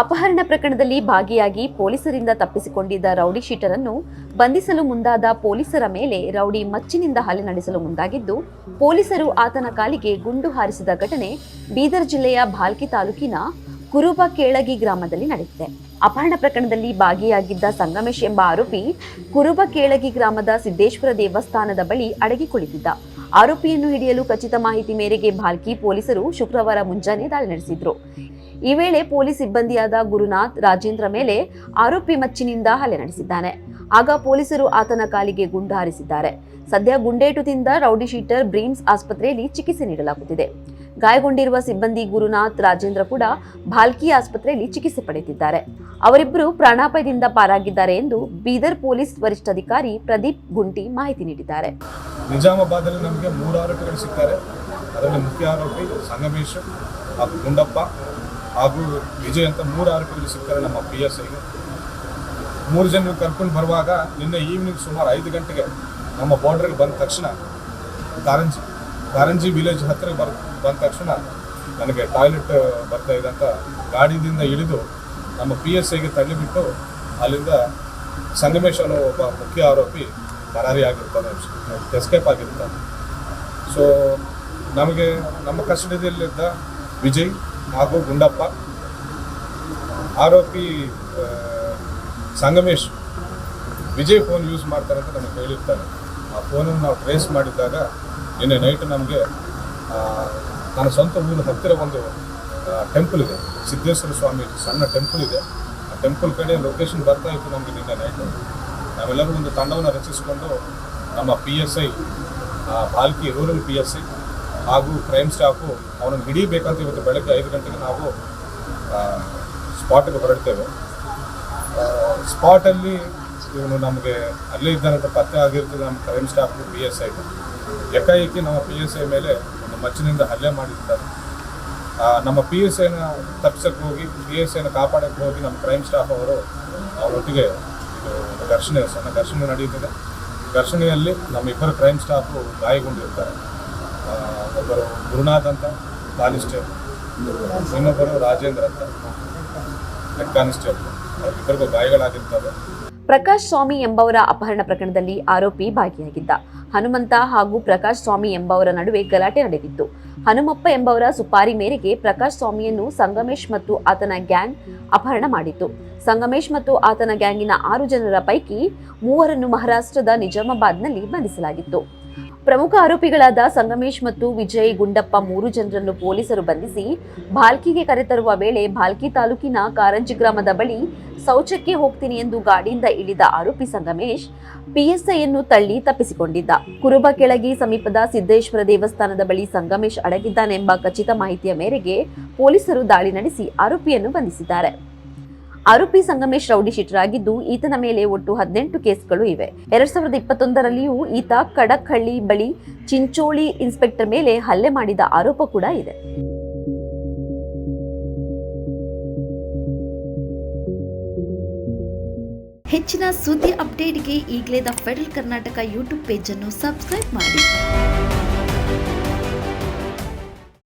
ಅಪಹರಣ ಪ್ರಕರಣದಲ್ಲಿ ಭಾಗಿಯಾಗಿ ಪೊಲೀಸರಿಂದ ತಪ್ಪಿಸಿಕೊಂಡಿದ್ದ ರೌಡಿ ಶೀಟರನ್ನು ಬಂಧಿಸಲು ಮುಂದಾದ ಪೊಲೀಸರ ಮೇಲೆ ರೌಡಿ ಮಚ್ಚಿನಿಂದ ಹಲ್ಲೆ ನಡೆಸಲು ಮುಂದಾಗಿದ್ದು, ಪೊಲೀಸರು ಆತನ ಕಾಲಿಗೆ ಗುಂಡು ಹಾರಿಸಿದ ಘಟನೆ ಬೀದರ್ ಜಿಲ್ಲೆಯ ಭಾಲ್ಕಿ ತಾಲೂಕಿನ ಕುರುಬ ಕೇಳಗಿ ಗ್ರಾಮದಲ್ಲಿ ನಡೆದಿದೆ. ಅಪಹರಣ ಪ್ರಕರಣದಲ್ಲಿ ಭಾಗಿಯಾಗಿದ್ದ ಸಂಗಮೇಶ್ ಎಂಬ ಆರೋಪಿ ಕುರುಬ ಕೇಳಗಿ ಗ್ರಾಮದ ಸಿದ್ದೇಶ್ವರ ದೇವಸ್ಥಾನದ ಬಳಿ ಅಡಗಿ ಕುಳಿತಿದ್ದ ಆರೋಪಿಯನ್ನು ಹಿಡಿಯಲು ಖಚಿತ ಮಾಹಿತಿ ಮೇರೆಗೆ ಭಾಲ್ಕಿ ಪೊಲೀಸರು ಶುಕ್ರವಾರ ಮುಂಜಾನೆ ದಾಳಿ ನಡೆಸಿದ್ರು. ಈ ವೇಳೆ ಪೊಲೀಸ್ ಸಿಬ್ಬಂದಿಯಾದ ಗುರುನಾಥ್, ರಾಜೇಂದ್ರ ಮೇಲೆ ಆರೋಪಿ ಮಚ್ಚಿನಿಂದ ಹಲ್ಲೆ ನಡೆಸಿದ್ದಾನೆ. ಆಗ ಪೊಲೀಸರು ಆತನ ಕಾಲಿಗೆ ಗುಂಡು ಹಾರಿಸಿದ್ದಾರೆ. ಸದ್ಯ ಗುಂಡೇಟುದಿಂದ ರೌಡಿ ಶೀಟರ್ ಬ್ರೀಮ್ಸ್ ಆಸ್ಪತ್ರೆಯಲ್ಲಿ ಚಿಕಿತ್ಸೆ ನೀಡಲಾಗುತ್ತಿದೆ. ಗಾಯಗೊಂಡಿರುವ ಸಿಬ್ಬಂದಿ ಗುರುನಾಥ್ ರಾಜೇಂದ್ರ ಕೂಡ ಭಾಲ್ಕಿ ಆಸ್ಪತ್ರೆಯಲ್ಲಿ ಚಿಕಿತ್ಸೆ ಪಡೆದಿದ್ದಾರೆ ಅವರಿಬ್ಬರು ಪ್ರಾಣಾಪಾಯದಿಂದ ಪಾರಾಗಿದ್ದಾರೆ ಎಂದು ಬೀದರ್ ಪೊಲೀಸ್ ವರಿಷ್ಠಾಧಿಕಾರಿ ಪ್ರದೀಪ್ ಗುಂಟಿ ಮಾಹಿತಿ ನೀಡಿದ್ದಾರೆ. ನಿಜಾಮಾಬಾದಲ್ಲಿ ನಮಗೆ ಮೂರು ಆರೋಪಿಗಳು ಸಿಗ್ತಾರೆ ಅದರಲ್ಲಿ ಮುಖ್ಯ ಆರೋಪಿ ಸಂಗಮೇಶ್ ಹಾಗೂ ಗುಂಡಪ್ಪ ಹಾಗೂ ವಿಜಯ್ ಅಂತ ಮೂರು ಆರೋಪಿಗಳು ಸಿಗ್ತಾರೆ ನಮ್ಮ ಪಿ ಎಸ್ ಐಗೆ ಮೂರು ಜನರು ಕರ್ಕೊಂಡು ಬರುವಾಗ ನಿನ್ನೆ ಈವ್ನಿಂಗ್ ಸುಮಾರು ಐದು ಗಂಟೆಗೆ ನಮ್ಮ ಬಾರ್ಡ್ರಿಗೆ ಬಂದ ತಕ್ಷಣ ಕಾರಂಜಿ ಕಾರಂಜಿ ವಿಲೇಜ್ ಹತ್ತಿರ ಬರ್ ಬಂದ ತಕ್ಷಣ ನನಗೆ ಟಾಯ್ಲೆಟ್ ಬರ್ತಾ ಇದೆ ಅಂತ ಗಾಡಿದಿಂದ ಇಳಿದು ನಮ್ಮ ಪಿ ಎಸ್ ಐಗೆ ತಳ್ಳಿಬಿಟ್ಟು ಅಲ್ಲಿಂದ ಸಂಗಮೇಶ್ ಅನ್ನೋ ಒಬ್ಬ ಮುಖ್ಯ ಆರೋಪಿ ಪರಾರಿ ಆಗಿರ್ತಾನೆ. ಎಸ್ಕೇಪ್ ಆಗಿರ್ತಾನೆ. ಸೊ ನಮಗೆ ನಮ್ಮ ಕಸ್ಟಡಿಯಲ್ಲಿದ್ದ ವಿಜಯ್ ಹಾಗೂ ಗುಂಡಪ್ಪ, ಆರೋಪಿ ಸಂಗಮೇಶ್ ವಿಜಯ್ ಫೋನ್ ಯೂಸ್ ಮಾಡ್ತಾರೆ ಅಂತ ನಮಗೆ ಹೇಳಿರ್ತಾರೆ. ಆ ಫೋನನ್ನು ನಾವು ಟ್ರೇಸ್ ಮಾಡಿದ್ದಾಗ ನಿನ್ನೆ ನೈಟ್ ನಮಗೆ ನನ್ನ ಸ್ವಂತ ಊರಿನ ಹತ್ತಿರ ಒಂದು ಟೆಂಪಲ್ ಇದೆ. ಸಿದ್ದೇಶ್ವರ ಸ್ವಾಮಿ ಸಣ್ಣ ಟೆಂಪಲ್ ಇದೆ. ಆ ಟೆಂಪಲ್ ಕಡೆ ಲೊಕೇಶನ್ ಬರ್ತಾ ಇತ್ತು ನಮಗೆ ನಿನ್ನೆ ನೈಟ್ ನಾವೆಲ್ಲರೂ ಒಂದು ತಂಡವನ್ನು ರಚಿಸಿಕೊಂಡು ನಮ್ಮ P S I Balki rural P S I ಹಾಗೂ ಕ್ರೈಮ್ ಸ್ಟಾಫು ಅವನನ್ನು ಹಿಡಿಬೇಕಂತ ಇವತ್ತು ಬೆಳಗ್ಗೆ ಐದು ಗಂಟೆಗೆ ನಾವು ಸ್ಪಾಟಿಗೆ ಹೊರಡ್ತೇವೆ. ಸ್ಪಾಟಲ್ಲಿ ಇವನು ನಮಗೆ ಅಲ್ಲೇ ಇದ್ದಾನಂತ ಪತ್ತೆ ಆಗಿರ್ತದೆ ನಮ್ಮ crime staff P S I ಏಕಾಏಕಿ ನಮ್ಮ ಪಿ ಎಸ್ ಐ ಮೇಲೆ ಮಚ್ಚಿನಿಂದ ಹಲ್ಲೆ ಮಾಡಿರ್ತಾರೆ ನಮ್ಮ ಪಿ ಎಸ್ ಐನ ತಪ್ಪಿಸಕ್ಕೆ ಹೋಗಿ, ಪಿ ಎಸ್ ಐನ ಕಾಪಾಡಕ್ಕೆ ಹೋಗಿ ನಮ್ಮ ಕ್ರೈಮ್ ಸ್ಟಾಫ್ ಅವರು ಅವರೊಟ್ಟಿಗೆ ಇದು ಘರ್ಷಣೆ, ಸಣ್ಣ ಘರ್ಷಣೆ ನಡೆಯುತ್ತಿದೆ. ಘರ್ಷಣೆಯಲ್ಲಿ ನಮ್ಮ ಇಬ್ಬರು ಕ್ರೈಮ್ ಸ್ಟಾಫು ಗಾಯಗೊಂಡಿರ್ತಾರೆ. ಒಬ್ಬರು ಗುರುನಾಥ್ ಅಂತ ಕಾನಿಸ್ಟೇಬಲ್ ಇನ್ನೊಬ್ಬರು ರಾಜೇಂದ್ರ ಅಂತ ಹೆಡ್ ಕಾನಿಸ್ಟೇಬಲ್ ಅವ್ರಿಗಿಬ್ಬರಿಗೂ ಗಾಯಗಳಾಗಿರ್ತವೆ. ಪ್ರಕಾಶ್ ಸ್ವಾಮಿ ಎಂಬವರ ಅಪಹರಣ ಪ್ರಕರಣದಲ್ಲಿ ಆರೋಪಿ ಭಾಗಿಯಾಗಿದ್ದ. ಹನುಮಂತ ಹಾಗೂ ಪ್ರಕಾಶ್ ಸ್ವಾಮಿ ಎಂಬವರ ನಡುವೆ ಗಲಾಟೆ ನಡೆದಿತ್ತು. ಹನುಮಪ್ಪ ಎಂಬವರ ಸುಪಾರಿ ಮೇರೆಗೆ ಪ್ರಕಾಶ್ ಸ್ವಾಮಿಯನ್ನು ಸಂಗಮೇಶ್ ಮತ್ತು ಆತನ ಗ್ಯಾಂಗ್ ಅಪಹರಣ ಮಾಡಿತ್ತು. ಸಂಗಮೇಶ್ ಮತ್ತು ಆತನ ಗ್ಯಾಂಗಿನ ಆರು ಜನರ ಪೈಕಿ ಮೂವರನ್ನು ಮಹಾರಾಷ್ಟ್ರದ ನಿಜಾಮಾಬಾದ್ನಲ್ಲಿ ಬಂಧಿಸಲಾಗಿತ್ತು. ಪ್ರಮುಖ ಆರೋಪಿಗಳಾದ ಸಂಗಮೇಶ್ ಮತ್ತು ವಿಜಯ್ ಗುಂಡಪ್ಪ ಮೂರು ಜನರನ್ನು ಪೊಲೀಸರು ಬಂಧಿಸಿ ಭಾಲ್ಕಿಗೆ ಕರೆತರುವ ವೇಳೆ ಭಾಲ್ಕಿ ತಾಲೂಕಿನ ಕಾರಂಜಿ ಗ್ರಾಮದ ಬಳಿ ಶೌಚಕ್ಕೆ ಹೋಗ್ತೀನಿ ಎಂದು ಗಾಡಿಯಿಂದ ಇಳಿದ ಆರೋಪಿ ಸಂಗಮೇಶ್ ಪಿಎಸ್ಐಯನ್ನು ತಳ್ಳಿ ತಪ್ಪಿಸಿಕೊಂಡಿದ್ದ. ಕುರುಬ ಕೆಳಗಿ ಸಮೀಪದ ಸಿದ್ದೇಶ್ವರ ದೇವಸ್ಥಾನದ ಬಳಿ ಸಂಗಮೇಶ್ ಅಡಗಿದ್ದಾನೆಂಬ ಖಚಿತ ಮಾಹಿತಿಯ ಮೇರೆಗೆ ಪೊಲೀಸರು ದಾಳಿ ನಡೆಸಿ ಆರೋಪಿಯನ್ನು ಬಂಧಿಸಿದ್ದಾರೆ. ಆರೋಪಿ ಸಂಗಮೇಶ್ ರೌಡಿ ಶೀಟರಾಗಿದ್ದು, ಈತನ ಮೇಲೆ ಒಟ್ಟು ಹದಿನೆಂಟು ಕೇಸ್ಗಳು ಇವೆ. ಎರಡ್ ಸಾವಿರದ ಇಪ್ಪತ್ತೊಂದರಲ್ಲಿಯೂ ಈತ ಕಡಕ್ಹಳ್ಳಿ ಬಳಿ ಚಿಂಚೋಳಿ ಇನ್ಸ್ಪೆಕ್ಟರ್ ಮೇಲೆ ಹಲ್ಲೆ ಮಾಡಿದ ಆರೋಪ ಕೂಡ ಇದೆ. ಹೆಚ್ಚಿನ ಸುದ್ದಿ ಅಪ್ಡೇಟ್ಗೆ ಈಗಲೇ ದ ಫೆಡರಲ್ ಕರ್ನಾಟಕ ಯೂಟ್ಯೂಬ್ ಪೇಜನ್ನು ಸಬ್ಸ್ಕ್ರೈಬ್ ಮಾಡಿ.